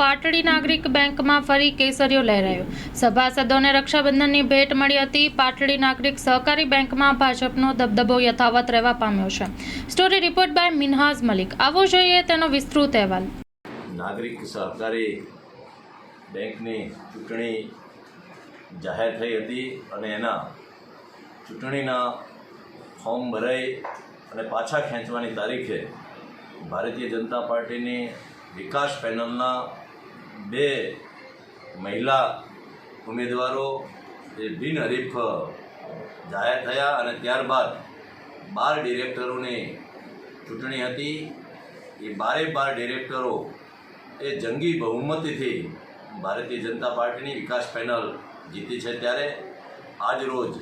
પાટડી નાગરિક બેંકમાં ફરી કેસરીઓ લહેરાયો. સભાસદોને રક્ષાબંધનની ભેટ મળી હતી. પાટડી નાગરિક સહકારી બેંકમાં ભાજપનો દબદબો યથાવત રહેવા પામ્યો છે. Story report by Minhaz Malik. આવો જોઈએ તેનો વિસ્તૃત અહેવાલ. નાગરિક સહકારી બેંકની ચૂંટણી જાહેર થઈ હતી અને એના ચૂંટણીના ફોર્મ ભરાઈ અને પાછા ખેંચવાની તારીખે ભારતીય જનતા પાર્ટીની વિકાસ પેનલના બે મહિલા ઉમેદવારો એ બિનહરીફ જાહેર થયા અને ત્યારબાદ બાર ડિરેક્ટરોની ચૂંટણી હતી. એ બારે બાર ડિરેક્ટરો એ જંગી બહુમતીથી ભારતીય જનતા પાર્ટીની વિકાસ પેનલ જીતી છે ત્યારે. આજ રોજ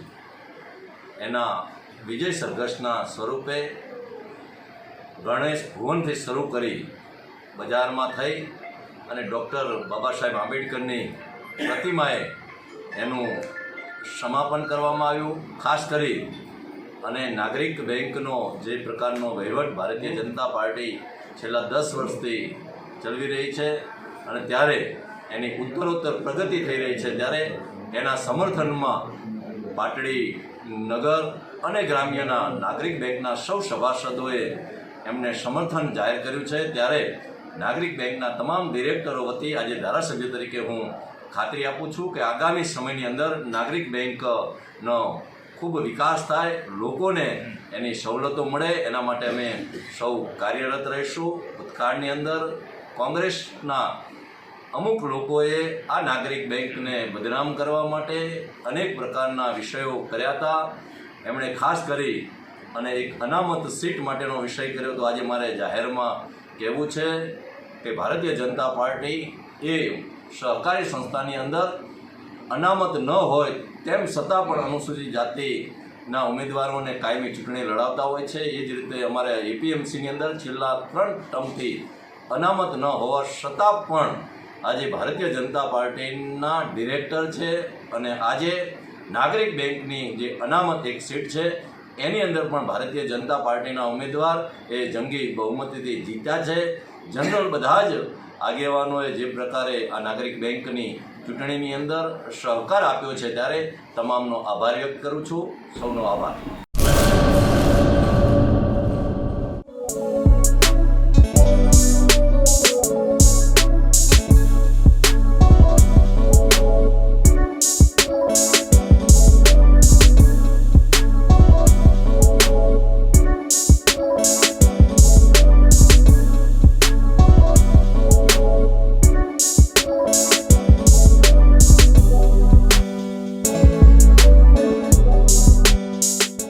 એના વિજય સંઘર્ષના સ્વરૂપે ગણેશ ભુવનથી શરૂ કરી બજારમાં થઈ. અને ડૉક્ટર બાબા સાહેબ આંબેડકરની પ્રતિમાએ એનું સમાપન કરવામાં આવ્યું. ખાસ કરી અને નાગરિક બેંકનો જે પ્રકારનો વહીવટ ભારતીય જનતા પાર્ટી છેલ્લા દસ વર્ષથી ચલવી રહી છે અને ત્યારે એની ઉત્તરોત્તર પ્રગતિ થઈ રહી છે ત્યારે એના સમર્થનમાં પાટડી નગર અને ગ્રામ્યના નાગરિક બેંકના સૌ સભાસદોએ એમને સમર્થન જાહેર કર્યું છે. ત્યારે નાગરિક બેંકના તમામ ડિરેક્ટરો વતી આજે ધારાસભ્ય તરીકે હું ખાતરી આપું છું કે આગામી સમયની અંદર નાગરિક બેંકનો ખૂબ વિકાસ થાય, લોકોને એની સવલતો મળે, એના માટે અમે સૌ કાર્યરત રહીશું. ભૂતકાળની અંદર કોંગ્રેસના અમુક લોકોએ આ નાગરિક બેંકને બદનામ કરવા માટે અનેક પ્રકારના વિષયો કર્યા હતા. એમણે ખાસ કરી અને એક અનામત સીટ માટેનો વિષય કર્યો તો આજે મારે જાહેરમાં કહેવું છે કે ભારતીય જનતા પાર્ટી એ સહકારી સંસ્થાની અંદર અનામત ન હોય તેમ છતાં પણ અનુસૂચિત જાતિના ઉમેદવારોને કાયમી ચૂંટણી લડાવતા હોય છે. એ જ રીતે અમારે એપીએમસીની અંદર છેલ્લા ત્રણ ટર્મથી અનામત ન હોવા છતાં પણ આજે ભારતીય જનતા પાર્ટીના ડિરેક્ટર છે અને આજે નાગરિક બેંકની જે અનામત એક સીટ છે એની અંદર પણ ભારતીય જનતા પાર્ટીના ઉમેદવાર એ જંગી બહુમતીથી જીત્યા છે. જનરલ બધા જ આગેવાનોએ જે પ્રકારે આ નાગરિક બેંકની ચૂંટણીની અંદર સહકાર આપ્યો છે ત્યારે તમામનો આભાર વ્યક્ત કરું છું. સૌનો આભાર.